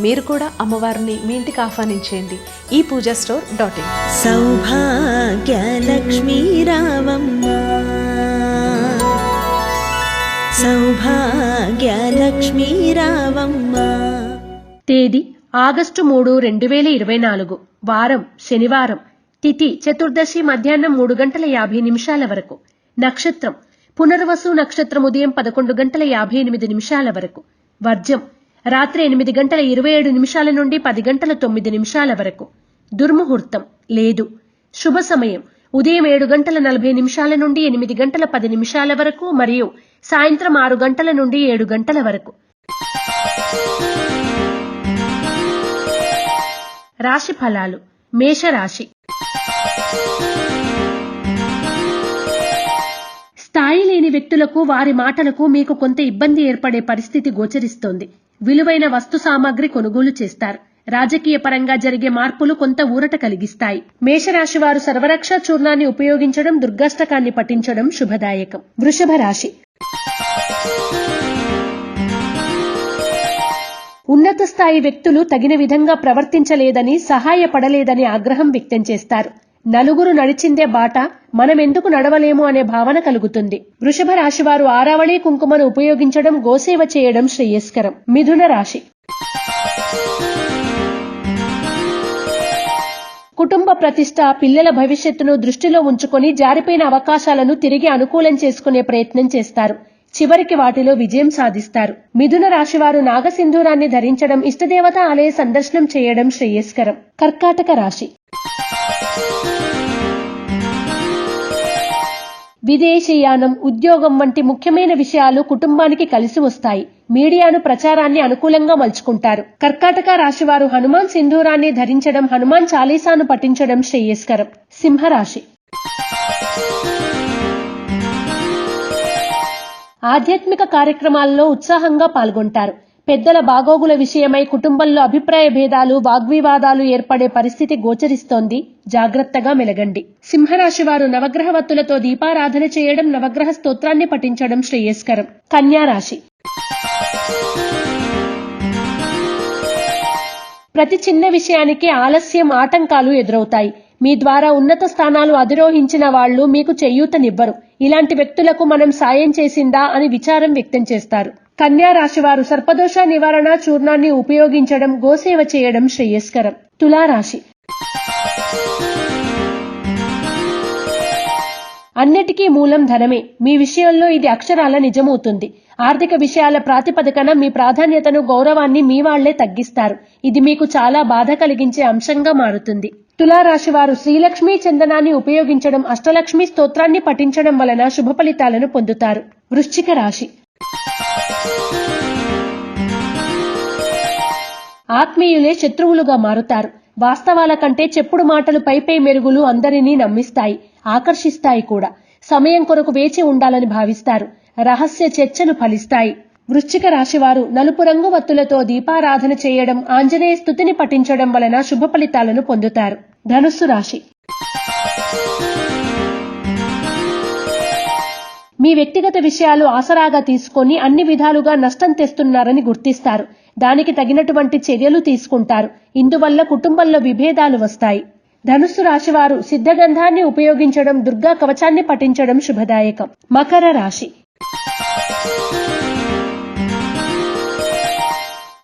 మీరు కూడా అమ్మవారిని మీ ఇంటికి ఆహ్వానించేయండి. ఈ Puja store dot in. Saubhagyalakshmi రావమ్మ. సౌభాగ్యలక్ష్మీ రావమ్మ. తేదీ ఆగస్టు మూడు రెండు వేల ఇరవై నాలుగు. వారం శనివారం. తిథి చతుర్దశి మధ్యాహ్నం మూడు గంటల యాభై నిమిషాల వరకు. నక్షత్రం. పునర్వసు నక్షత్రం ఉదయం పదకొండు గంటల యాభై ఎనిమిది నిమిషాల వరకు. వర్జం. రాత్రి ఎనిమిది గంటల ఇరవై ఏడు నిమిషాల నుండి పది గంటల తొమ్మిది నిమిషాల వరకు. దుర్ముహూర్తం. లేదు. శుభ సమయం. ఉదయం ఏడు గంటల నలభై నిమిషాల నుండి ఎనిమిది గంటల పది నిమిషాల వరకు మరియు సాయంత్రం ఆరు గంటల నుండి ఏడు గంటల వరకు. రాశి ఫలాలు. మేషరాశి. వ్యక్తులకు వారి మాటలకు మీకు కొంత ఇబ్బంది ఏర్పడే పరిస్థితి గోచరిస్తోంది. విలువైన వస్తు సామాగ్రి కొనుగోలు చేస్తారు. రాజకీయ పరంగా జరిగే మార్పులు కొంత ఊరట కలిగిస్తాయి. మేషరాశి వారు సర్వరక్ష చూర్ణాన్ని ఉపయోగించడం దుర్గాష్టకాన్ని పఠించడం శుభదాయకం. వృషభ రాశి. ఉన్నత స్థాయి వ్యక్తులు తగిన విధంగా ప్రవర్తించలేదని సహాయపడలేదని ఆగ్రహం వ్యక్తం చేస్తారు. నలుగురు నడిచిందే బాట మనమెందుకు నడవలేము అనే భావన కలుగుతుంది. వృషభ రాశి వారు ఆరావళి కుంకుమను ఉపయోగించడం గోసేవ చేయడం శ్రేయస్కరం. మిథున రాశి. కుటుంబ ప్రతిష్ట పిల్లల భవిష్యత్తును దృష్టిలో ఉంచుకొని జారిపోయిన అవకాశాలను తిరిగి అనుకూలం చేసుకునే ప్రయత్నం చేస్తారు. చివరికి వాటిలో విజయం సాధిస్తారు. మిథున రాశివారు నాగసింధూరాన్ని ధరించడం ఇష్టదేవత ఆలయ సందర్శనం చేయడం శ్రేయస్కరం. కర్కాటక రాశి. విదేశీయానం ఉద్యోగం వంటి ముఖ్యమైన విషయాలు కుటుంబానికి కలిసి వస్తాయి. మీడియాను ప్రచారాన్ని అనుకూలంగా మలుచుకుంటారు. కర్కాటక రాశివారు హనుమాన్ సింధూరాన్ని ధరించడం హనుమాన్ చాలీసాను పఠించడం శ్రేయస్కరం. సింహరాశి. ఆధ్యాత్మిక కార్యక్రమాల్లో ఉత్సాహంగా పాల్గొంటారు. పెద్దల బాగోగుల విషయమై కుటుంబంలో అభిప్రాయ భేదాలు వాగ్వివాదాలు ఏర్పడే పరిస్థితి గోచరిస్తోంది. జాగ్రత్తగా మెలగండి. సింహరాశి వారు నవగ్రహ వత్తులతో దీపారాధన చేయడం నవగ్రహ స్తోత్రాన్ని పఠించడం శ్రేయస్కరం. కన్యా రాశి. ప్రతి చిన్న విషయానికి ఆలస్యం ఆటంకాలు ఎదురవుతాయి. మీ ద్వారా ఉన్నత స్థానాలు అధిరోహించిన వాళ్ళు మీకు చెయ్యూతనివ్వరు ఇలాంటి వ్యక్తులకు మనం సాయం చేసిందా అని విచారం వ్యక్తం చేస్తారు. కన్యా రాశివారు సర్పదోష నివారణ చూర్ణాన్ని ఉపయోగించడం గోసేవ చేయడం శ్రేయస్కరం. తులారాశి. అన్నిటికీ మూలం ధనమే. మీ విషయంలో ఇది అక్షరాల నిజమవుతుంది. ఆర్థిక విషయాల ప్రాతిపదికన మీ ప్రాధాన్యతను గౌరవాన్ని మీ వాళ్ళే తగ్గిస్తారు. ఇది మీకు చాలా బాధ కలిగించే అంశంగా మారుతుంది. తులారాశి వారు శ్రీలక్ష్మీ చందనాన్ని ఉపయోగించడం అష్టలక్ష్మి స్తోత్రాన్ని పఠించడం వలన శుభ ఫలితాలను పొందుతారు. వృశ్చిక రాశి. ఆత్మీయులే శత్రువులుగా మారుతారు. వాస్తవాల కంటే చెప్పుడు మాటలు పైపై మెరుగులు అందరినీ నమ్మిస్తాయి ఆకర్షిస్తాయి కూడా. సమయం కొరకు వేచి ఉండాలని భావిస్తారు. రహస్య చర్చలు ఫలిస్తాయి. వృశ్చిక రాశివారు నలుపు రంగు వత్తులతో దీపారాధన చేయడం ఆంజనేయ స్థుతిని పఠించడం వలన శుభ ఫలితాలను పొందుతారు. ధనుస్సు రాశి. మీ వ్యక్తిగత విషయాలు ఆసరాగా తీసుకొని అన్ని విధాలుగా నష్టం తెస్తున్నారని గుర్తిస్తారు. దానికి తగినటువంటి చర్యలు తీసుకుంటారు. ఇందువల్ల కుటుంబంలో విభేదాలు వస్తాయి. ధనుస్సు రాశివారు సిద్ధగంధాన్ని ఉపయోగించడం దుర్గా కవచాన్ని పఠించడం శుభదాయకం. మకర రాశి.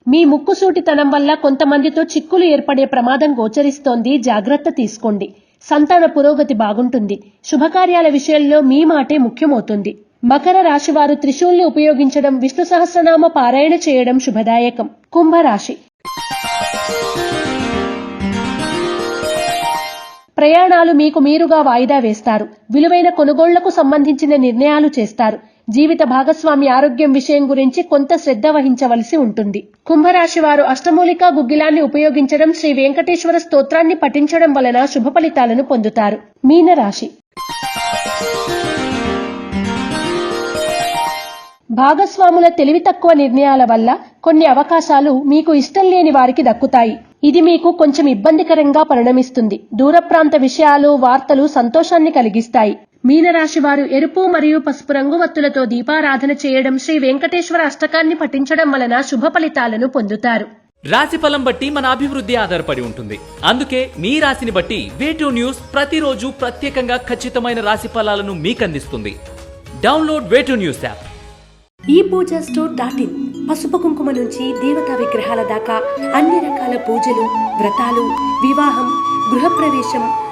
మీ ముక్కుసూటితనం వల్ల కొంతమందితో చిక్కులు ఏర్పడే ప్రమాదం గోచరిస్తోంది. జాగ్రత్త తీసుకోండి. సంతాన పురోగతి బాగుంటుంది. శుభకార్యాల విషయంలో మీ మాటే ముఖ్యమవుతుంది. మకర రాశివారు త్రిశూల్ని ఉపయోగించడం విష్ణు సహస్రనామ పారాయణ చేయడం శుభదాయకం. కుంభరాశి. ప్రయాణాలు మీకు మీరుగా వాయిదా వేస్తారు. విలువైన కొనుగోళ్ళకు సంబంధించిన నిర్ణయాలు చేస్తారు. జీవిత భాగస్వామి ఆరోగ్యం విషయం గురించి కొంత శ్రద్ధ వహించవలసి ఉంటుంది. కుంభరాశి వారు అష్టమూలిక గుగ్గిలాన్ని ఉపయోగించడం శ్రీ వెంకటేశ్వర స్తోత్రాన్ని పఠించడం వలన శుభ ఫలితాలను పొందుతారు. మీనరాశి భాగస్వాముల తెలివి తక్కువ నిర్ణయాల వల్ల కొన్ని అవకాశాలు మీకు ఇష్టం లేని వారికి దక్కుతాయి. ఇది మీకు కొంచెం ఇబ్బందికరంగా పరిణమిస్తుంది. దూర ప్రాంత విషయాలు వార్తలు సంతోషాన్ని కలిగిస్తాయి. మీనరాశి వారు ఎరుపు మరియు పసుపు రంగు వత్తులతో దీపారాధన చేయడం శ్రీ వెంకటేశ్వర అష్టకాన్ని పఠించడం వలన శుభ ఫలితాలను పొందుతారు. రాశి ఫలం బట్టి మన అభివృద్ధి ఆధారపడి ఉంటుంది. అందుకే మీ రాశిని బట్టి వేటూ న్యూస్ ప్రతిరోజు ప్రత్యేకంగా ఖచ్చితమైన రాశి ఫలాలను మీకు అందిస్తుంది డౌన్లోడ్ వేటూ న్యూస్ యాప్. ఈ పూజ స్టోర్ డాట్ ఇన్. పసుపు కుంకుమ నుంచి దేవతా విగ్రహాల దాకా అన్ని రకాల పూజలు వ్రతాలు వివాహం గృహప్రవేశం